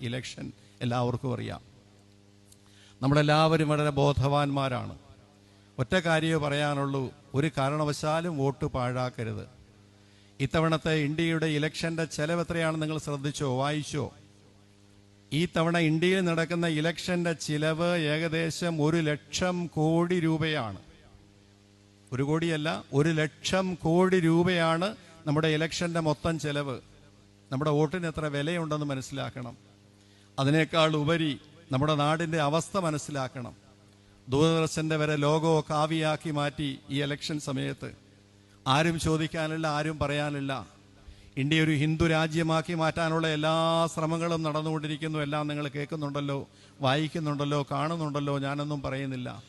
Election എല്ലാവർക്കും അറിയാം. നമ്മളെല്ലാവരും വളരെ ബോധവാന്മാരാണ്. ഒറ്റ കാര്യമേ പറയാനുള്ളൂ ഒരു കാരണവശാലും വോട്ട് പാഴാക്കരുത്. ഇത്തവണത്തെ ഇന്ത്യയുടെ ഇലക്ഷന്റെ ചെലവ് എത്രയാണ് നിങ്ങൾ ശ്രദ്ധിച്ചോ വായിച്ചോ? ഈ തവണ ഇന്ത്യയിൽ നടക്കുന്ന ഇലക്ഷന്റെ ചിലവ് ഏകദേശം ഒരു ലക്ഷം കോടി രൂപയാണ്. ഒരു കോടിയല്ല ഒരു ലക്ഷം കോടി രൂപയാണ് നമ്മുടെ ഇലക്ഷന്റെ മൊത്തം ചെലവ്. നമ്മുടെ വോട്ടിന് എത്ര വിലയുണ്ടെന്ന് മനസ്സിലാക്കണം. അതിനേക്കാൾ ഉപരി നമ്മുടെ നാടിന്റെ അവസ്ഥ മനസ്സിലാക്കണം. ദൂരദർശന്റെ വരെ ലോഗോ കാവിയാക്കി മാറ്റി ഈ ഇലക്ഷൻ സമയത്ത്. ആരും ചോദിക്കാനില്ല ആരും പറയാനില്ല. ഇന്ത്യ ഒരു ഹിന്ദു രാജ്യമാക്കി മാറ്റാനുള്ള എല്ലാ ശ്രമങ്ങളും നടന്നുകൊണ്ടിരിക്കുന്നു. എല്ലാം നിങ്ങൾ കേൾക്കുന്നുണ്ടല്ലോ വായിക്കുന്നുണ്ടല്ലോ കാണുന്നുണ്ടല്ലോ ഞാനൊന്നും പറയുന്നില്ല.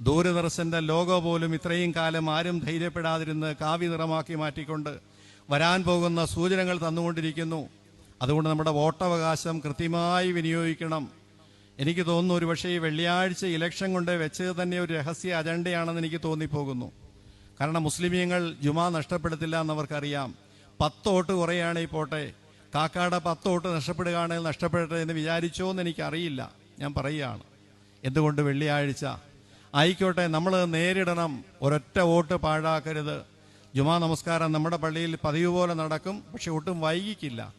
ദൂരദർശന്റെ ലോഗോ പോലും ഇത്രയും കാലം ആരും ധൈര്യപ്പെടാതിരുന്ന് കാവ്യ നിറമാക്കി മാറ്റിക്കൊണ്ട് വരാൻ പോകുന്ന സൂചനകൾ തന്നുകൊണ്ടിരിക്കുന്നു. അതുകൊണ്ട് നമ്മുടെ വോട്ടവകാശം കൃത്യമായി വിനിയോഗിക്കണം. എനിക്ക് തോന്നുന്നു ഒരു പക്ഷേ ഈ വെള്ളിയാഴ്ച ഇലക്ഷൻ കൊണ്ട് വെച്ചത് തന്നെ ഒരു രഹസ്യ അജണ്ടയാണെന്ന് എനിക്ക് തോന്നിപ്പോകുന്നു. കാരണം മുസ്ലിമീങ്ങൾ ജുമാ നഷ്ടപ്പെടുത്തില്ല എന്നവർക്കറിയാം. പത്ത് വോട്ട് കുറയാണ് ഈ പോട്ടെ. കാക്കാട പത്ത് വോട്ട് നഷ്ടപ്പെടുകയാണെങ്കിൽ നഷ്ടപ്പെടട്ടെ എന്ന് വിചാരിച്ചോ എന്ന് എനിക്കറിയില്ല. ഞാൻ പറയുകയാണ്. എന്തുകൊണ്ട് വെള്ളിയാഴ്ച? ആയിക്കോട്ടെ നമ്മൾ നേരിടണം. ഒരൊറ്റ വോട്ട് പാഴാക്കരുത്. ജുമാ നമസ്കാരം നമ്മുടെ പള്ളിയിൽ പതിവ് പോലെ നടക്കും പക്ഷെ ഒട്ടും വൈകിക്കില്ല.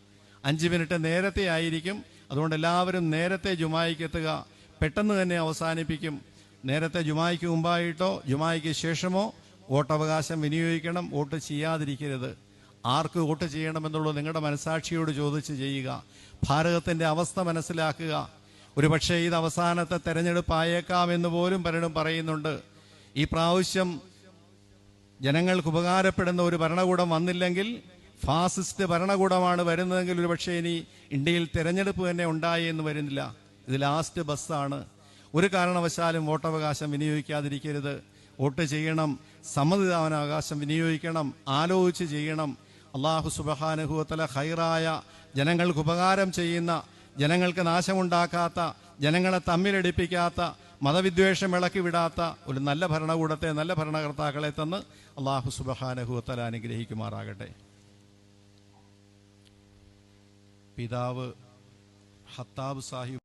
അഞ്ച് മിനിറ്റ് നേരത്തെ ആയിരിക്കും. അതുകൊണ്ട് എല്ലാവരും നേരത്തെ ജുമായിക്ക് എത്തുക. പെട്ടെന്ന് തന്നെ അവസാനിപ്പിക്കും. നേരത്തെ ജുമായിക്ക് മുമ്പായിട്ടോ ജുമായിക്ക് ശേഷമോ വോട്ടവകാശം വിനിയോഗിക്കണം. വോട്ട് ചെയ്യാതിരിക്കരുത്. ആർക്ക് വോട്ട് ചെയ്യണമെന്നുള്ളത് നിങ്ങളുടെ മനസാക്ഷിയോട് ചോദിച്ച് ചെയ്യുക. ഭാരതത്തിന്റെ അവസ്ഥ മനസ്സിലാക്കുക. ഒരുപക്ഷെ ഇത് അവസാനത്തെ തെരഞ്ഞെടുപ്പായേക്കാമെന്ന് പോലും പലരും പറയുന്നുണ്ട്. ഈ പ്രാവശ്യം ജനങ്ങൾക്ക് ഉപകാരപ്പെടുന്ന ഒരു ഭരണകൂടം വന്നില്ലെങ്കിൽ ഫാസിസ്റ്റ് ഭരണകൂടമാണ് വരുന്നതെങ്കിൽ ഒരുപക്ഷെ ഇനി ഇന്ത്യയിൽ തെരഞ്ഞെടുപ്പ് തന്നെ ഉണ്ടായി എന്ന് വരുന്നില്ല. ഇത് ലാസ്റ്റ് ബസ്സാണ് ഒരു കാരണവശാലും വോട്ടവകാശം വിനിയോഗിക്കാതിരിക്കരുത്. വോട്ട് ചെയ്യണം സമ്മതിദാനാവകാശം വിനിയോഗിക്കണം ആലോചിച്ച് ചെയ്യണം. അള്ളാഹു സുബഹാനുഭവത്തല ഹൈറായ ജനങ്ങൾക്ക് ഉപകാരം ചെയ്യുന്ന ജനങ്ങൾക്ക് നാശമുണ്ടാക്കാത്ത ജനങ്ങളെ തമ്മിലടിപ്പിക്കാത്ത മതവിദ്വേഷം ഇളക്കി വിടാത്ത ഒരു നല്ല ഭരണകൂടത്തെ നല്ല ഭരണകർത്താക്കളെ തന്ന് അള്ളാഹു സുബഹാനഹുത്തല അനുഗ്രഹിക്കുമാറാകട്ടെ. പിതാവ് ഹത്താബ് സാഹിബ്